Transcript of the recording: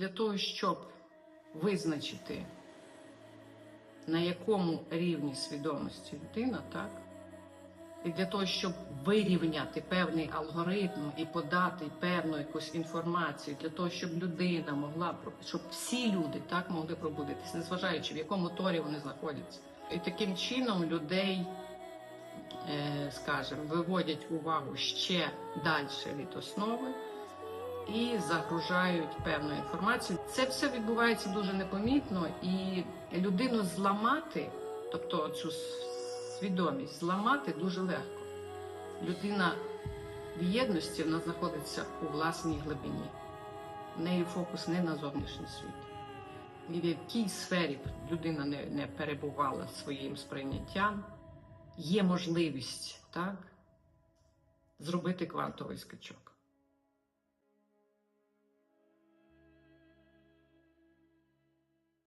для того, щоб визначити, на якому рівні свідомості людина, так? І для того, щоб вирівняти певний алгоритм і подати певну якусь інформацію, для того, щоб людина могла щоб всі люди так могли пробудитися, незважаючи в якому торі вони знаходяться. І таким чином людей, е, скажімо, виводять увагу ще далі від основи і загружають певну інформацію. Це все відбувається дуже непомітно, і людину зламати, тобто цю свідомість зламати дуже легко. Людина в єдності вона знаходиться у власній глибині. В неї фокус не на зовнішній світ. І в якій сфері людина не, не перебувала своїм сприйняттям, є можливість так, зробити квантовий скачок.